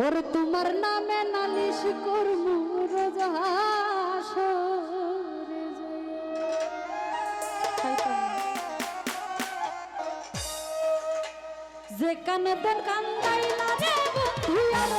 ওরে তোমার নামে নালিশ করব রোজাস যে কানে দেন কান্দাই না রে বন্ধু আর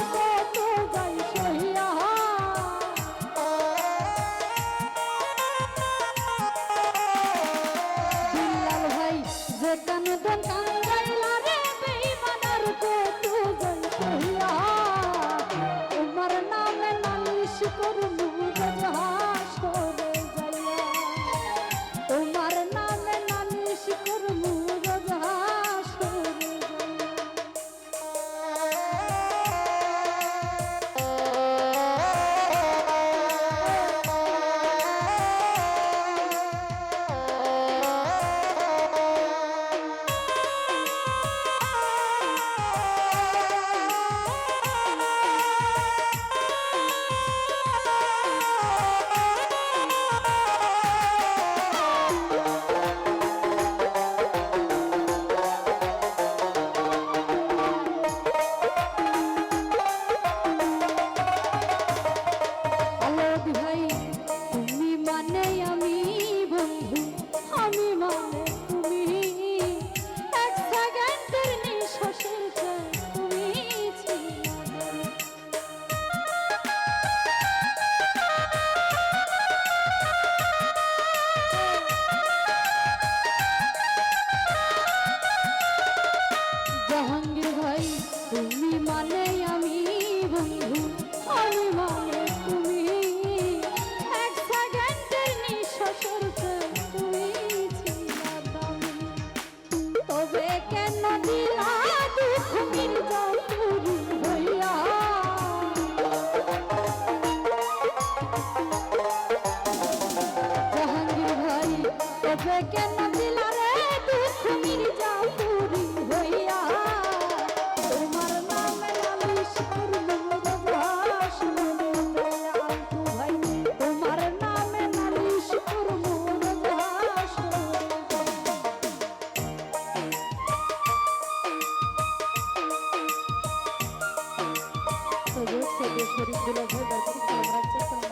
Союз, Союз, Республика, Башкирия, Башкирия,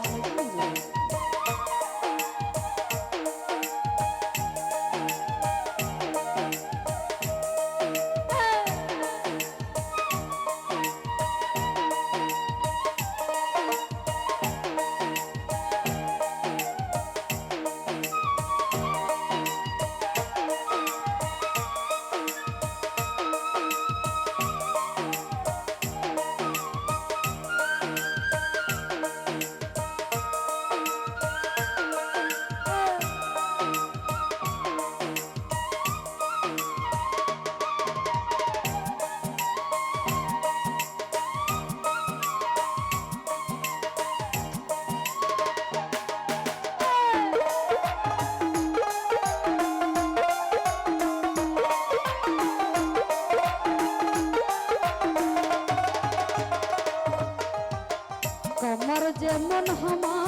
আমার যেমন হামা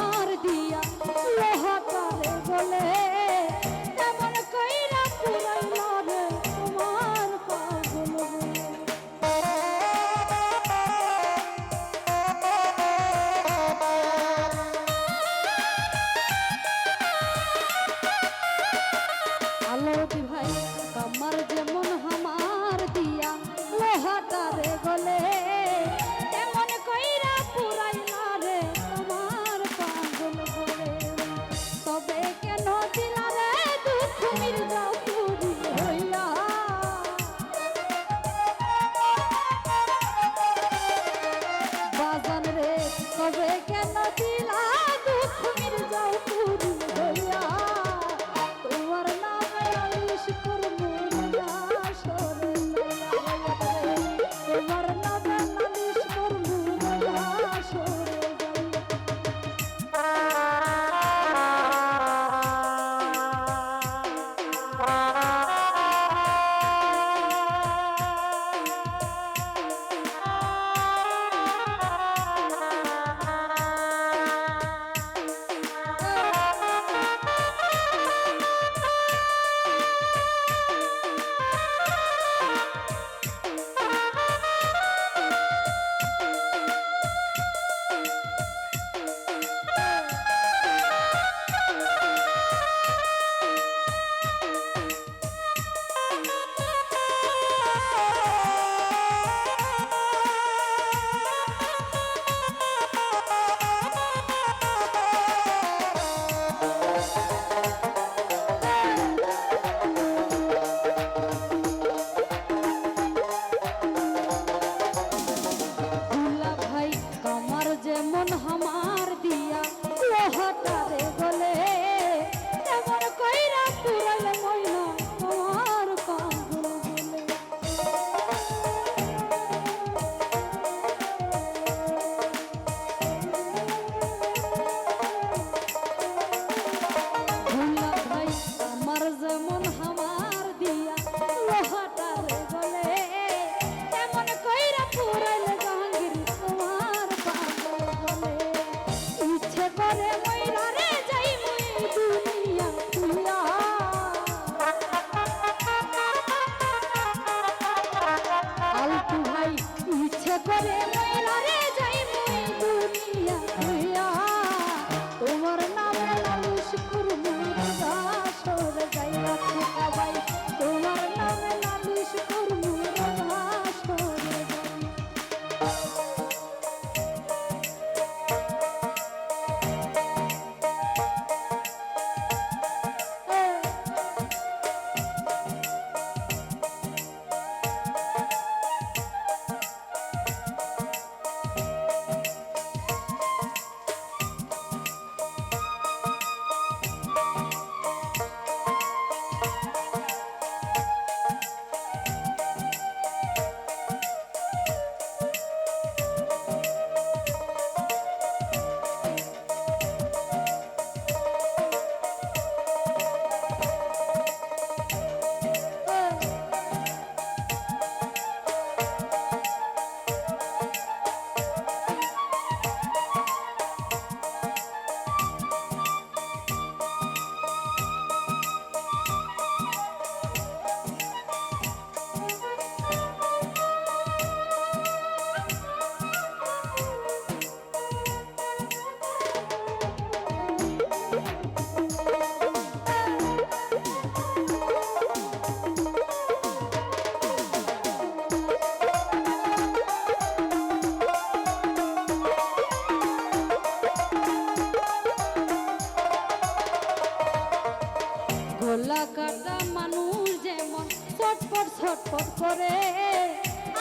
মানুষ যেমন ছটপট ছটপট করে।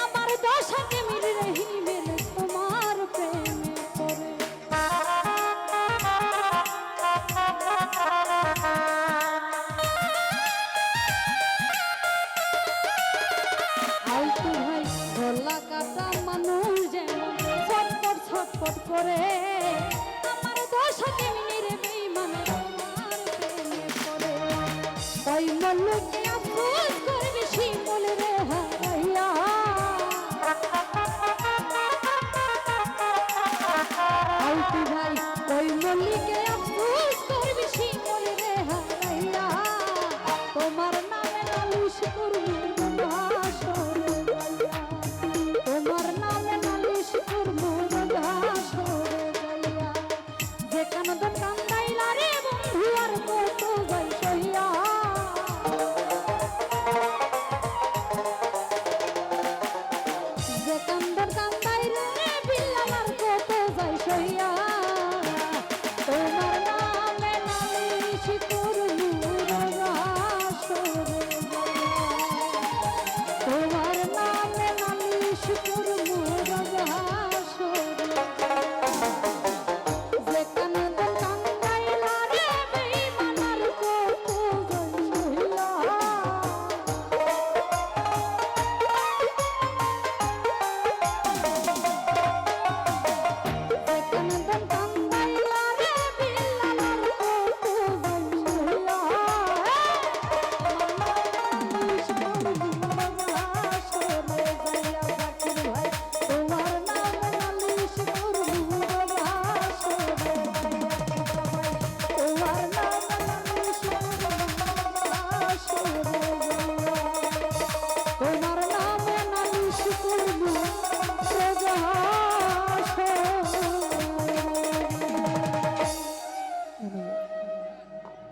আমার দশাকে মিলে রেহি মেলে তোমার প্রেমে করে ভাই গলা কাটা মানুষ যেমন ছটপট ছটপট করে। হাউতি ভাই ওই মল্লিকে আফসোস করবি শিমল রে হারাইয়া। তোমার নামে লালুস করবি